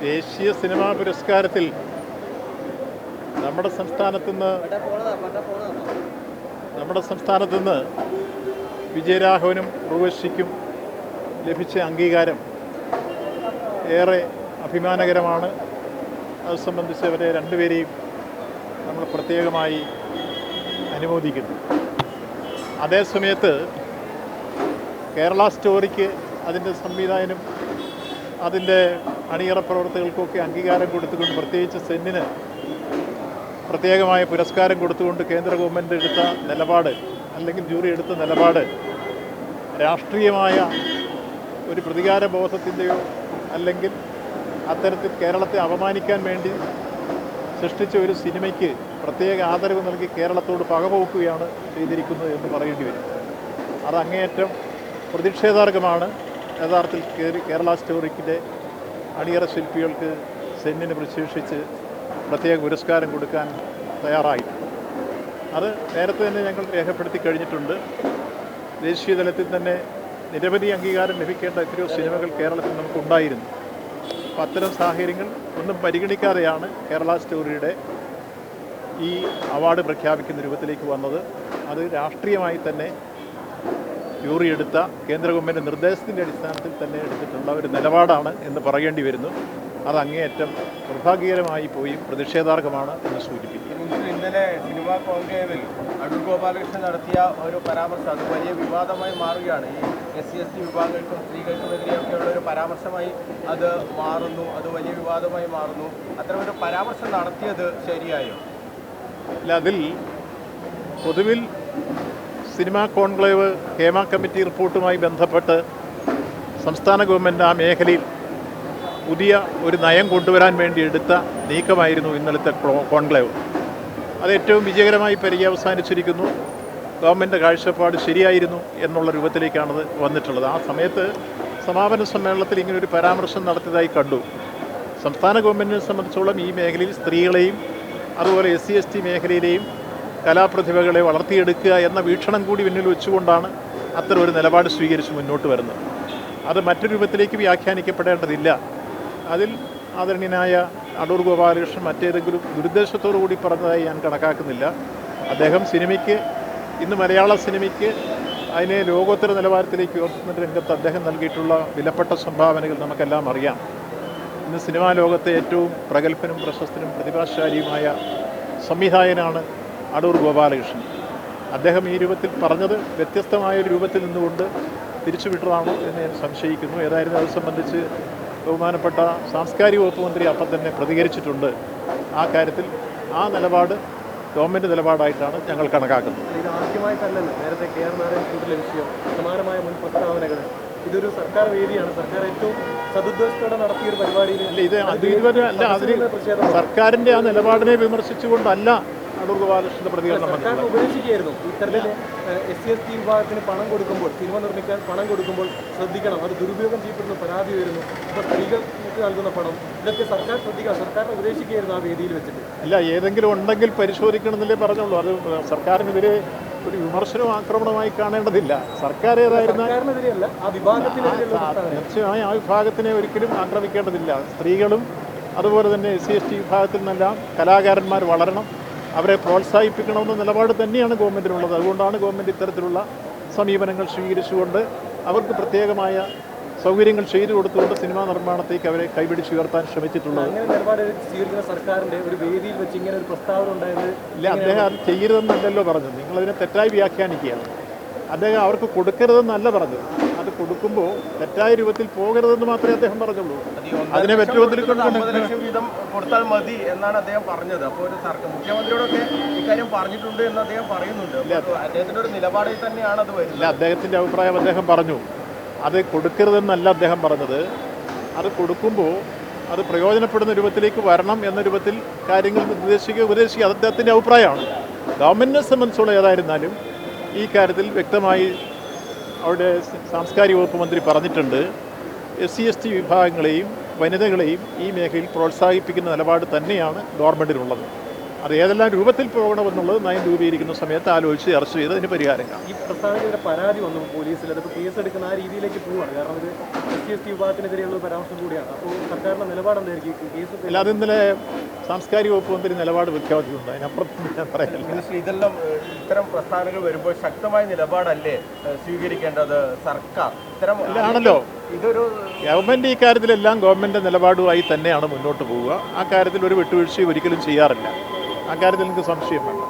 ദേശീയ സിനിമാ പുരസ്കാരത്തിൽ നമ്മുടെ സംസ്ഥാനത്തു നിന്ന് നമ്മുടെ സംസ്ഥാനത്തു നിന്ന് വിജയരാഘവനും ഉർവശിക്കും ലഭിച്ച അംഗീകാരം ഏറെ അഭിമാനകരമാണ്. അത് സംബന്ധിച്ച് അവരെ രണ്ടുപേരെയും നമ്മൾ പ്രത്യേകമായി അനുമോദിക്കുന്നു. അതേസമയത്ത് കേരള സ്റ്റോറിക്ക് അതിന്റെ സംവിധായകനും അതിന്റെ അണിയറ പ്രവർത്തകർക്കൊക്കെ അംഗീകാരം കൊടുത്തുകൊണ്ട് പ്രത്യേകിച്ച് സെന്നിന് പ്രത്യേകമായ പുരസ്കാരം കൊടുത്തുകൊണ്ട് കേന്ദ്ര ഗവൺമെന്റ് എടുത്ത നിലപാട് അല്ലെങ്കിൽ ജൂറി എടുത്ത നിലപാട് രാഷ്ട്രീയമായ ഒരു പ്രതികാര ബോധത്തിന്റെയോ അല്ലെങ്കിൽ അത്തരത്തിൽ കേരളത്തെ അപമാനിക്കാൻ വേണ്ടി സൃഷ്ടിച്ച ഒരു സിനിമയ്ക്ക് പ്രത്യേക ആദരവ് നൽകി കേരളത്തോട് പകപോക്കുകയാണ് ചെയ്തിരിക്കുന്നത് എന്ന് പറയേണ്ടി വരും. അത് അങ്ങേയറ്റം പ്രതിഷേധാർഹമാണ്. യഥാർത്ഥത്തിൽ കേരള സ്റ്റോറിക്കിന്റെ അണിയറ ശില്പികൾക്ക് സെന്നിന് പ്രശേഷിച്ച് പ്രത്യേക പുരസ്കാരം കൊടുക്കാൻ തയ്യാറായി. അത് നേരത്തെ തന്നെ ഞങ്ങൾ രേഖപ്പെടുത്തി കഴിഞ്ഞിട്ടുണ്ട്. ദേശീയ തലത്തിൽ തന്നെ നിരവധി അംഗീകാരം ലഭിക്കേണ്ട എത്രയോ സിനിമകൾ കേരളത്തിൽ നമുക്കുണ്ടായിരുന്നു. അപ്പം അത്തരം സാഹചര്യങ്ങൾ ഒന്നും പരിഗണിക്കാതെയാണ് കേരള സ്റ്റോറിയുടെ ഈ അവാർഡ് പ്രഖ്യാപിക്കുന്ന രൂപത്തിലേക്ക് വന്നത്. അത് രാഷ്ട്രീയമായി തന്നെ ജൂറി എടുത്ത കേന്ദ്ര ഗവൺമെന്റ് നിർദ്ദേശത്തിന്റെ അടിസ്ഥാനത്തിൽ തന്നെ എടുത്തിട്ടുള്ള ഒരു നിലപാടാണ് എന്ന് പറയേണ്ടി വരുന്നു. അത് അങ്ങേയറ്റം നിർഭാഗ്യകരമായി പോയി പ്രതിഷേധാർഹമാണ് എന്ന് സൂചിപ്പിക്കുന്നു. ഇന്നലെ സിനിമ കോൺക്ലേവിൽ അടൂർ ഗോപാലകൃഷ്ണൻ നടത്തിയ ഒരു പരാമർശം അത് വലിയ വിവാദമായി മാറുകയാണ്. ഈ എസ് സി എസ് ടി വിഭാഗങ്ങൾക്കും സ്ത്രീകൾക്കുമെതിരെയൊക്കെയുള്ള ഒരു പരാമർശമായി അത് മാറുന്നു അത് വലിയ വിവാദമായി മാറുന്നു. അത്തരമൊരു പരാമർശം നടത്തിയത് ശരിയായോ? അല്ല അതിൽ പൊതുവിൽ സിനിമാ കോൺക്ലേവ് ഹേമ കമ്മിറ്റി റിപ്പോർട്ടുമായി ബന്ധപ്പെട്ട് സംസ്ഥാന ഗവൺമെന്റ് ആ മേഖലയിൽ പുതിയ ഒരു നയം കൊണ്ടുവരാൻ വേണ്ടി എടുത്ത നീക്കമായിരുന്നു ഇന്നലത്തെ കോൺക്ലേവ്. അത് ഏറ്റവും വിജയകരമായി പര്യവസാനിച്ചിരിക്കുന്നു. ഗവൺമെന്റ് കാഴ്ചപ്പാട് ശരിയായിരുന്നു എന്നുള്ള രൂപത്തിലേക്കാണത് വന്നിട്ടുള്ളത്. ആ സമയത്ത് സമാപന സമ്മേളനത്തിൽ ഇങ്ങനൊരു പരാമർശം നടത്തിയതായി കണ്ടു. സംസ്ഥാന ഗവൺമെന്റിനെ സംബന്ധിച്ചോളം ഈ മേഖലയിൽ സ്ത്രീകളെയും അതുപോലെ എസ് സി എസ് ടി മേഖലയിലെയും കലാപ്രതിഭകളെ വളർത്തിയെടുക്കുക എന്ന വീക്ഷണം കൂടി മുന്നിൽ വെച്ചുകൊണ്ടാണ് അത്തരം ഒരു നിലപാട് സ്വീകരിച്ച് മുന്നോട്ട് വരുന്നത്. അത് മറ്റൊരു രൂപത്തിലേക്ക് വ്യാഖ്യാനിക്കപ്പെടേണ്ടതില്ല. അതിൽ ആദരണീയനായ അടൂർ ഗോപാലകൃഷ്ണൻ മറ്റേതെങ്കിലും ദുരുദ്ദേശത്തോടു കൂടി പറഞ്ഞതായി ഞാൻ കണക്കാക്കുന്നില്ല. അദ്ദേഹം സിനിമയ്ക്ക് ഇന്ന് മലയാള സിനിമയ്ക്ക് അതിനെ ലോകോത്തര നിലവാരത്തിലേക്ക് ഉയർത്തുന്ന രംഗത്ത് അദ്ദേഹം നൽകിയിട്ടുള്ള വിലപ്പെട്ട സംഭാവനകൾ നമുക്കെല്ലാം അറിയാം. ഇന്ന് സിനിമാ ലോകത്തെ ഏറ്റവും പ്രഗത്ഭനും പ്രശസ്തനും പ്രതിഭാശാലിയുമായ സംവിധായകനാണ് അടൂർ ഗോപാലകൃഷ്ണൻ. അദ്ദേഹം ഈ രൂപത്തിൽ പറഞ്ഞത് വ്യത്യസ്തമായ ഒരു രൂപത്തിൽ നിന്നുകൊണ്ട് തിരിച്ചുവിട്ടതാണോ എന്ന് ഞാൻ സംശയിക്കുന്നു. ഏതായാലും അത് സംബന്ധിച്ച് ബഹുമാനപ്പെട്ട സാംസ്കാരിക വകുപ്പ് മന്ത്രി അപ്പം തന്നെ പ്രതികരിച്ചിട്ടുണ്ട്. ആ കാര്യത്തിൽ ആ നിലപാട് ഗവൺമെന്റ് നിലപാടായിട്ടാണ് ഞങ്ങൾ കണക്കാക്കുന്നത്. ഇത് ആദ്യമായിട്ടല്ലല്ലോ. നേരത്തെ കെ ആർ നാരായണൻ വിഷയം സമാനമായ മുൻ പ്രസ്താവനകൾ. ഇതൊരു സർക്കാർ വേദിയാണ്. സർക്കാർ ഏറ്റവും സതുദ്ദേശത്തോടെ നടത്തിയ ഒരു പരിപാടിയിൽ ഇത് അല്ല അതിന് സർക്കാരിന്റെ ആ നിലപാടിനെ വിമർശിച്ചുകൊണ്ടല്ല അടൂർ ഗോപാലകൃഷ്ണന്റെ പ്രതികരണം ഉപദേശിക്കുകയായിരുന്നു. ഇത്തരത്തിൽ എസ് സി എസ് ടി വിഭാഗത്തിന് പണം കൊടുക്കുമ്പോൾ സിനിമ നിർമ്മിക്കാൻ പണം കൊടുക്കുമ്പോൾ ശ്രദ്ധിക്കണം. അത് ദുരുപയോഗം ചെയ്യപ്പെടുന്ന പരാതി വരുന്നു ഇപ്പോൾ സ്ത്രീകൾക്ക് നൽകുന്ന പണം ഇതൊക്കെ സർക്കാർ ശ്രദ്ധിക്കണം. സർക്കാരിനെ ഉപദേശിക്കുകയായിരുന്നു ആ വേദിയിൽ വെച്ചിട്ട്. അല്ല ഏതെങ്കിലും ഉണ്ടെങ്കിൽ പരിശോധിക്കണമെന്നല്ലേ പറഞ്ഞുള്ളൂ. അത് സർക്കാരിനെതിരെ ഒരു വിമർശനവും ആക്രമണമായി കാണേണ്ടതില്ല. സർക്കാർ ഏതായിരുന്നു തീർച്ചയായും ആ വിഭാഗത്തിനെ ഒരിക്കലും ആക്രമിക്കേണ്ടതില്ല. സ്ത്രീകളും അതുപോലെ തന്നെ എസ് സി എസ് ടി വിഭാഗത്തിൽ നിന്നെല്ലാം കലാകാരന്മാർ വളരണം. അവരെ പ്രോത്സാഹിപ്പിക്കണമെന്ന നിലപാട് തന്നെയാണ് ഗവൺമെന്റിനുള്ളത് അതുകൊണ്ടാണ് ഗവൺമെന്റ് ഇത്തരത്തിലുള്ള സമീപനങ്ങൾ സ്വീകരിച്ചുകൊണ്ട് അവർക്ക് പ്രത്യേകമായ സൗകര്യങ്ങൾ ചെയ്തു കൊടുത്തുകൊണ്ട് സിനിമാ നിർമ്മാണത്തേക്ക് അവരെ കൈപിടിച്ച് ഉയർത്താൻ ശ്രമിച്ചിട്ടുള്ളത്. അങ്ങനെ നിലപാട് സ്വീകരിക്കുന്ന സർക്കാരിന്റെ ഒരു വേദിയിൽ വെച്ച് ഇങ്ങനെ ഒരു പ്രസ്താവന ഉണ്ടായത് ഇല്ല അദ്ദേഹം അത് ചെയ്യരുതെന്നല്ലല്ലോ പറഞ്ഞത്. നിങ്ങളതിനെ തെറ്റായി വ്യാഖ്യാനിക്കുകയാണ്. അദ്ദേഹം അവർക്ക് കൊടുക്കരുതെന്നല്ല പറഞ്ഞത്. അത് കൊടുക്കുമ്പോൾ തെറ്റായ രൂപത്തിൽ പോകരുതെന്ന് മാത്രമേ അദ്ദേഹം പറഞ്ഞുള്ളൂ. അതിനെ കൊടുക്കുന്നത് ലക്ഷം വീതം കൊടുത്താൽ മതി എന്നാണ് അദ്ദേഹം പറഞ്ഞത്. അപ്പോൾ ഒരു സർക്കാർ മുഖ്യമന്ത്രിയോടൊക്കെ ഇക്കാര്യം പറഞ്ഞിട്ടുണ്ട് എന്ന് അദ്ദേഹം പറയുന്നുണ്ട്. അദ്ദേഹത്തിന്റെ ഒരു നിലപാടിൽ തന്നെയാണ് അത് വരുന്നത്. അല്ല അദ്ദേഹത്തിന്റെ അഭിപ്രായം അദ്ദേഹം പറഞ്ഞു. അത് കൊടുക്കരുതെന്നല്ല അദ്ദേഹം പറഞ്ഞത്. അത് കൊടുക്കുമ്പോൾ അത് പ്രയോജനപ്പെടുന്ന രൂപത്തിലേക്ക് വരണം എന്ന രൂപത്തിൽ കാര്യങ്ങൾ നിർദ്ദേശിക്കുക ഉപദേശിക്കുക. അത് അദ്ദേഹത്തിന്റെ അഭിപ്രായമാണ്. ഗവൺമെന്റിനെ സംബന്ധിച്ചുള്ള ഏതായിരുന്നാലും ഈ കാര്യത്തിൽ വ്യക്തമായി അവിടെ സാംസ്കാരിക വകുപ്പ് മന്ത്രി പറഞ്ഞിട്ടുണ്ട്. എസ് സി എസ് ടി വിഭാഗങ്ങളെയും വനിതകളെയും ഈ മേഖലയിൽ പ്രോത്സാഹിപ്പിക്കുന്ന നിലപാട് തന്നെയാണ് ഗവൺമെന്റിനുള്ളത് അത് ഏതെല്ലാം രൂപത്തിൽ പോകണമെന്നുള്ളത് നയം രൂപീകരിക്കുന്ന സമയത്ത് ആലോചിച്ച് ചർച്ച ചെയ്ത് അതിന് പരിഹാരം കാണും. ഈ പ്രസ്താവനയുടെ പരാതി വന്നു പോലീസിൽ. അതിപ്പോൾ കേസെടുക്കുന്ന ആ രീതിയിലേക്ക് പോവുകയാണ് കാരണം ഇത് എസ് സി എസ് ടി വിഭാഗത്തിനെതിരെയുള്ള പരാമർശം കൂടിയാണ്. അപ്പോൾ സർക്കാരിന്റെ നിലപാട് എന്തായിരിക്കും കേസ് അല്ലാതെ ഇന്നലെ സാംസ്കാരിക വകുപ്പ് മന്ത്രി നിലപാട് വ്യക്തമാക്കിയിട്ടുണ്ട് അതിനപ്പുറത്ത് ഞാൻ പറയാനില്ല ഇതെല്ലാം ഇത്തരം പ്രസ്ഥാനങ്ങൾ വരുമ്പോൾ ശക്തമായ നിലപാടല്ലേ സ്വീകരിക്കേണ്ടത് സർക്കാർ? ഇത്തരം ആണല്ലോ. ഇതൊരു ഗവൺമെന്റ് ഈ കാര്യത്തിലെല്ലാം ഗവൺമെന്റ് നിലപാടുമായി തന്നെയാണ് മുന്നോട്ട് പോവുക. ആ കാര്യത്തിൽ ഒരു വിട്ടുവീഴ്ചയും ഒരിക്കലും ചെയ്യാറില്ല. ആ കാര്യത്തിൽ എനിക്ക് സംശയം വേണ്ട